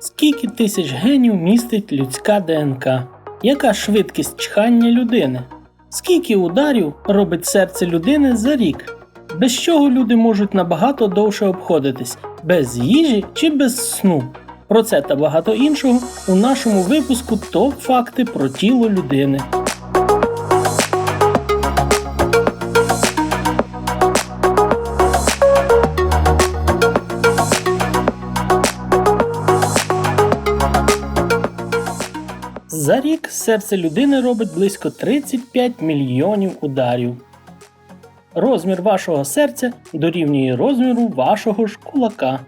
Скільки тисяч генів містить людська ДНК? Яка швидкість чхання людини? Скільки ударів робить серце людини за рік? Без чого люди можуть набагато довше обходитись? Без їжі чи без сну? Про це та багато іншого у нашому випуску топ факти про тіло людини. Рік серце людини робить близько 35 мільйонів ударів. Розмір вашого серця дорівнює розміру вашого ж кулака.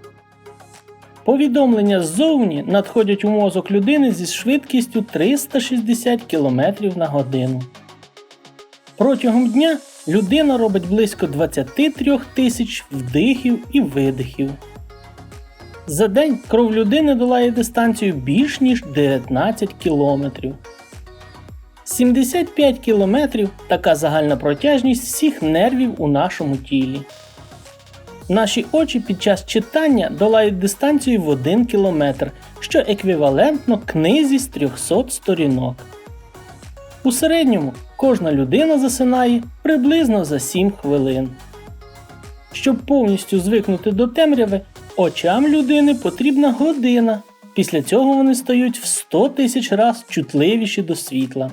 Повідомлення ззовні надходять у мозок людини зі швидкістю 360 км на годину. Протягом дня людина робить близько 23 тисяч вдихів і видихів. За день кров людини долає дистанцію більш ніж 19 кілометрів. 75 кілометрів така загальна протяжність всіх нервів у нашому тілі. Наші очі під час читання долають дистанцію в 1 кілометр, що еквівалентно книзі з 300 сторінок. У середньому кожна людина засинає приблизно за 7 хвилин. Щоб повністю звикнути до темряви, очам людини потрібна година. Після цього вони стають в 100 тисяч раз чутливіші до світла.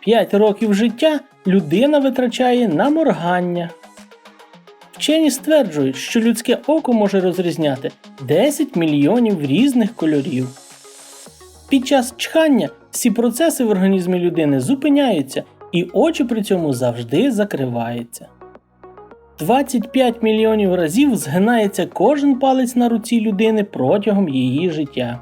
5 років життя людина витрачає на моргання. Вчені стверджують, що людське око може розрізняти 10 мільйонів різних кольорів. Під час чхання всі процеси в організмі людини зупиняються, і очі при цьому завжди закриваються. 25 мільйонів разів згинається кожен палець на руці людини протягом її життя.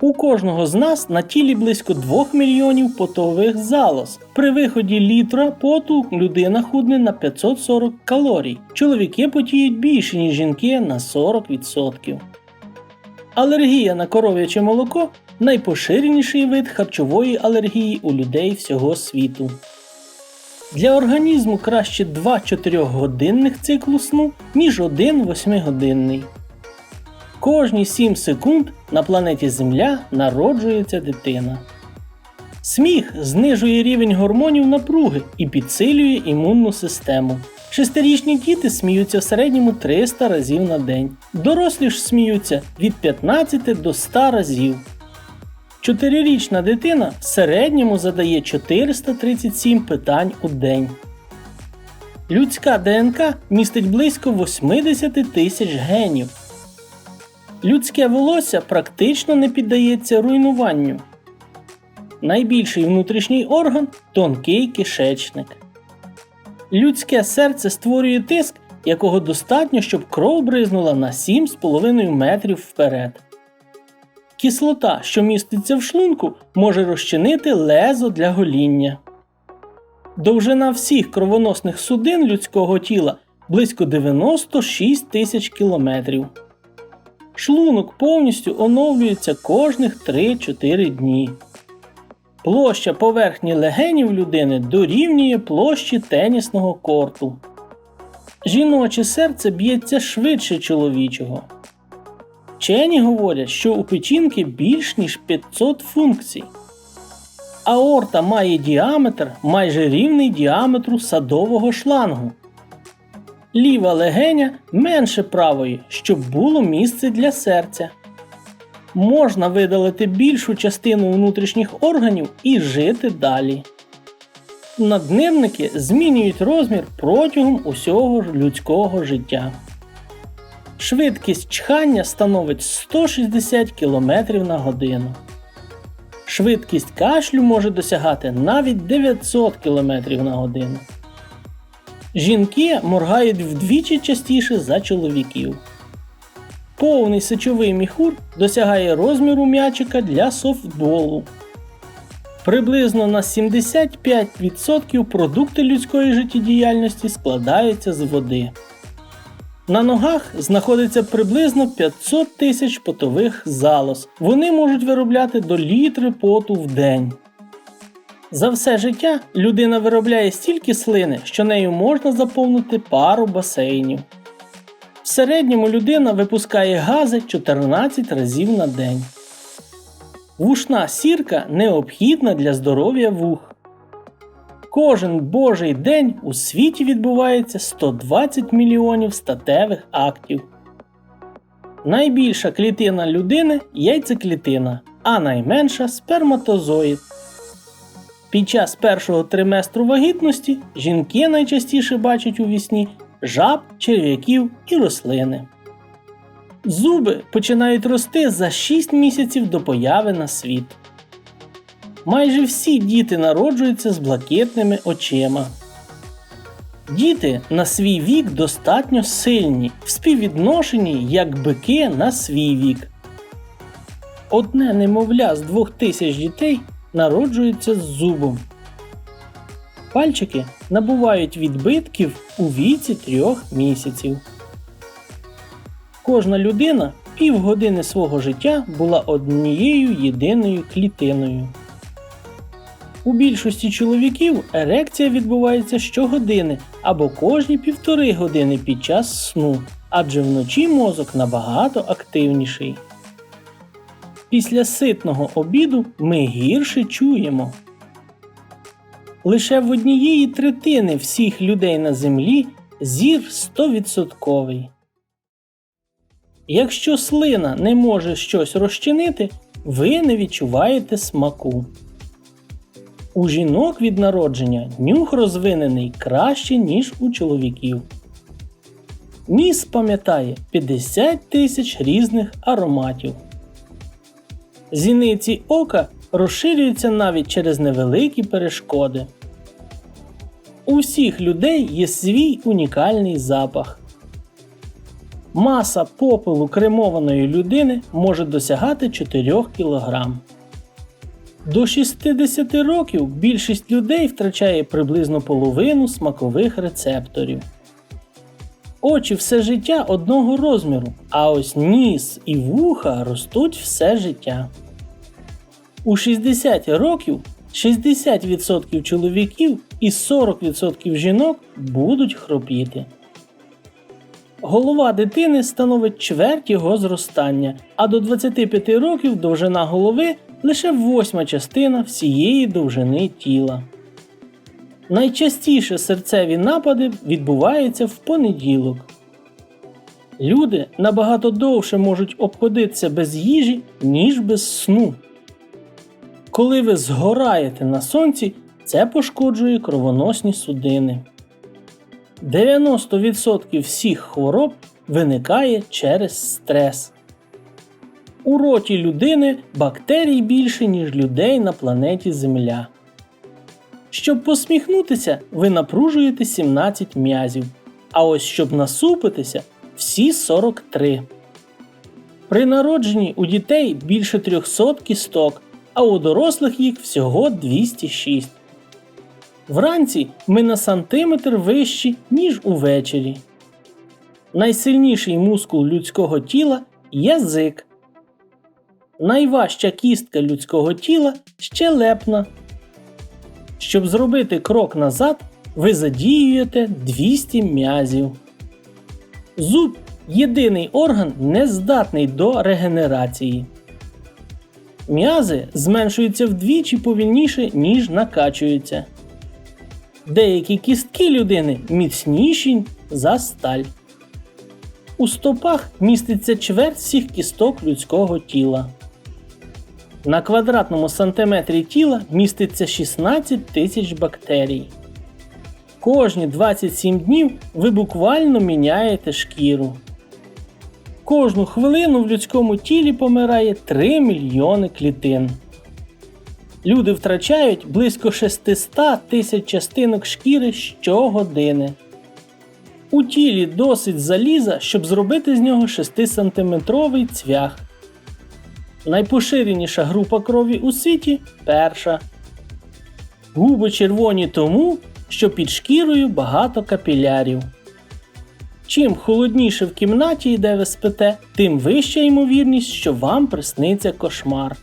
У кожного з нас на тілі близько 2 мільйонів потових залоз. При виході літра поту людина худне на 540 калорій. Чоловіки потіють більше, ніж жінки на 40%. Алергія на коров'яче молоко найпоширеніший вид харчової алергії у людей всього світу. Для організму краще 2 4-годинних циклу сну, ніж 1 8-годинний. Кожні 7 секунд на планеті Земля народжується дитина. Сміх знижує рівень гормонів напруги і підсилює імунну систему. Шестирічні діти сміються в середньому 300 разів на день. Дорослі ж сміються від 15 до 100 разів. Чотирирічна дитина в середньому задає 437 питань у день. Людська ДНК містить близько 80 тисяч генів. Людське волосся практично не піддається руйнуванню. Найбільший внутрішній орган тонкий кишечник. Людське серце створює тиск, якого достатньо, щоб кров бризнула на 7,5 метрів вперед. Кислота, що міститься в шлунку, може розчинити лезо для гоління. Довжина всіх кровоносних судин людського тіла близько 96 тисяч кілометрів. Шлунок повністю оновлюється кожних 3-4 дні. Площа поверхні легенів людини дорівнює площі тенісного корту. Жіноче серце б'ється швидше чоловічого. Вчені говорять, що у печінки більш ніж 500 функцій. Аорта має діаметр майже рівний діаметру садового шлангу. Ліва легеня менше правої, щоб було місце для серця. Можна видалити більшу частину внутрішніх органів і жити далі. Наднирники змінюють розмір протягом усього людського життя. Швидкість чхання становить 160 км на годину. Швидкість кашлю може досягати навіть 900 км на годину. Жінки моргають вдвічі частіше за чоловіків. Повний сечовий міхур досягає розміру м'ячика для софтболу. Приблизно на 75% продукти людської життєдіяльності складаються з води. На ногах знаходиться приблизно 500 тисяч потових залоз. Вони можуть виробляти до літри поту в день. За все життя людина виробляє стільки слини, що нею можна заповнити пару басейнів. В середньому людина випускає гази 14 разів на день. Вушна сірка необхідна для здоров'я вух. Кожен божий день у світі відбувається 120 мільйонів статевих актів. Найбільша клітина людини яйцеклітина, а найменша сперматозоїд. Під час першого триместру вагітності жінки найчастіше бачать у вісні жаб, черв'яків і рослини. Зуби починають рости за 6 місяців до появи на світ. Майже всі діти народжуються з блакитними очима. Діти на свій вік достатньо сильні, в співвідношенні як бики на свій вік. Одне немовля з двох тисяч дітей народжується з зубом. Пальчики набувають відбитків у віці трьох місяців. Кожна людина півгодини свого життя була однією єдиною клітиною. У більшості чоловіків ерекція відбувається щогодини або кожні півтори години під час сну, адже вночі мозок набагато активніший. Після ситного обіду ми гірше чуємо. Лише в однієї третини всіх людей на землі зір 100%. Якщо слина не може щось розчинити, ви не відчуваєте смаку. У жінок від народження нюх розвинений краще, ніж у чоловіків. Ніс пам'ятає 50 тисяч різних ароматів. Зіниці ока розширюються навіть через невеликі перешкоди. У всіх людей є свій унікальний запах. Маса попелу кремованої людини може досягати 4 кг. До 60 років більшість людей втрачає приблизно половину смакових рецепторів. Очі все життя одного розміру, а ось ніс і вуха ростуть все життя. У 60 років 60% чоловіків і 40% жінок будуть хропіти. Голова дитини становить чверть його зростання, а до 25 років довжина голови лише восьма частина всієї довжини тіла. Найчастіше серцеві напади відбуваються в понеділок. Люди набагато довше можуть обходитися без їжі, ніж без сну. Коли ви згораєте на сонці, це пошкоджує кровоносні судини. 90% всіх хвороб виникає через стрес. У роті людини бактерій більше, ніж людей на планеті Земля. Щоб посміхнутися, ви напружуєте 17 м'язів. А ось щоб насупитися всі 43. При народженні у дітей більше 300 кісток, а у дорослих їх всього 206. Вранці ми на сантиметр вищі, ніж увечері. Найсильніший мускул людського тіла язик. Найважча кістка людського тіла щелепна. Щоб зробити крок назад, ви задіюєте 200 м'язів. Зуб єдиний орган не здатний до регенерації. М'язи зменшуються вдвічі повільніше, ніж накачуються. Деякі кістки людини міцніші за сталь. У стопах міститься чверть всіх кісток людського тіла. На квадратному сантиметрі тіла міститься 16 тисяч бактерій. Кожні 27 днів ви буквально міняєте шкіру. Кожну хвилину в людському тілі помирає 3 мільйони клітин. Люди втрачають близько 600 тисяч частинок шкіри щогодини. У тілі досить заліза, щоб зробити з нього 6-сантиметровий цвях. Найпоширеніша група крові у світі перша. Губи червоні тому, що під шкірою багато капілярів. Чим холодніше в кімнаті, де ви спите, тим вища ймовірність, що вам присниться кошмар.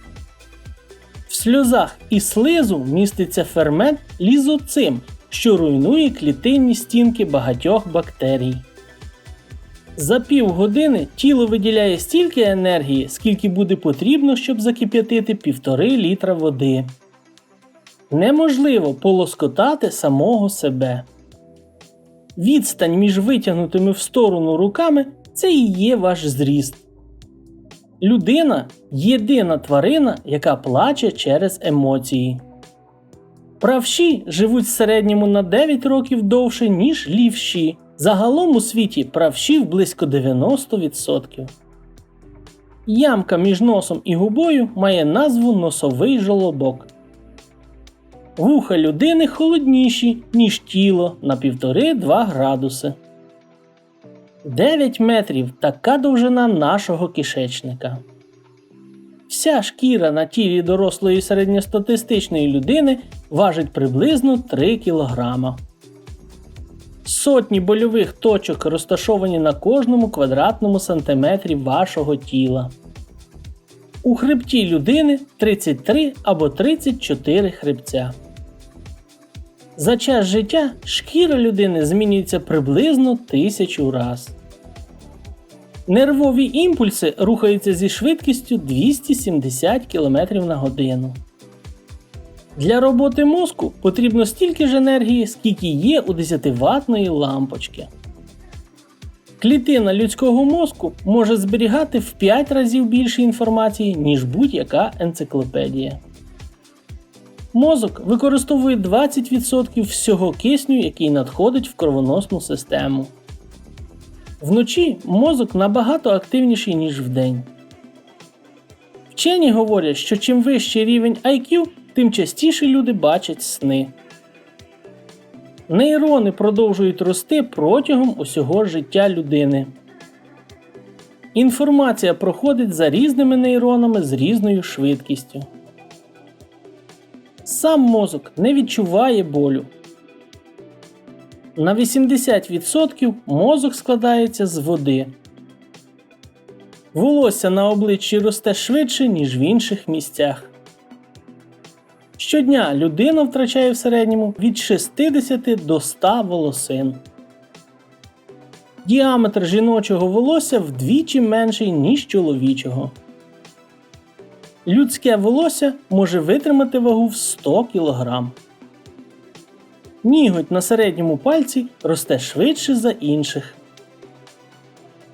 В сльозах і слизу міститься фермент лізоцим, що руйнує клітинні стінки багатьох бактерій. За півгодини тіло виділяє стільки енергії, скільки буде потрібно, щоб закип'ятити півтори літра води. Неможливо полоскотати самого себе. Відстань між витягнутими в сторону руками це і є ваш зріст. Людина єдина тварина, яка плаче через емоції. Правші живуть в середньому на 9 років довше, ніж лівші. Загалом у світі правшів близько 90%. Ямка між носом і губою має назву носовий жолобок. Вуха людини холодніші, ніж тіло на 1,5-2 градуси. 9 метрів така довжина нашого кишечника. Вся шкіра на тілі дорослої середньостатистичної людини важить приблизно 3 кг. Сотні больових точок розташовані на кожному квадратному сантиметрі вашого тіла. У хребті людини 33 або 34 хребця. За час життя шкіра людини змінюється приблизно тисячу раз. Нервові імпульси рухаються зі швидкістю 270 км на годину. Для роботи мозку потрібно стільки ж енергії, скільки є у 10-ваттної лампочки. Клітина людського мозку може зберігати в 5 разів більше інформації, ніж будь-яка енциклопедія. Мозок використовує 20% всього кисню, який надходить в кровоносну систему. Вночі мозок набагато активніший, ніж вдень. Вчені говорять, що чим вищий рівень IQ, тим частіше люди бачать сни. Нейрони продовжують рости протягом усього життя людини. Інформація проходить за різними нейронами з різною швидкістю. Сам мозок не відчуває болю. На 80% мозок складається з води. Волосся на обличчі росте швидше, ніж в інших місцях. Щодня людина втрачає в середньому від 60 до 100 волосин. Діаметр жіночого волосся вдвічі менший, ніж чоловічого. Людське волосся може витримати вагу в 100 кг. Ніготь на середньому пальці росте швидше за інших.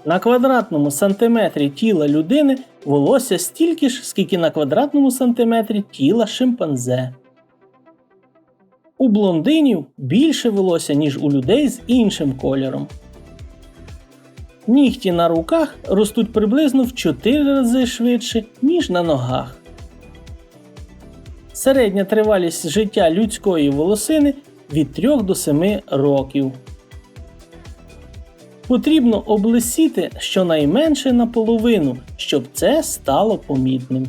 На квадратному сантиметрі тіла людини волосся стільки ж, скільки на квадратному сантиметрі тіла шимпанзе. У блондинів більше волосся, ніж у людей з іншим кольором. Нігті на руках ростуть приблизно в 4 рази швидше, ніж на ногах. Середня тривалість життя людської волосини від 3 до 7 років. Потрібно облисіти щонайменше наполовину, щоб це стало помітним.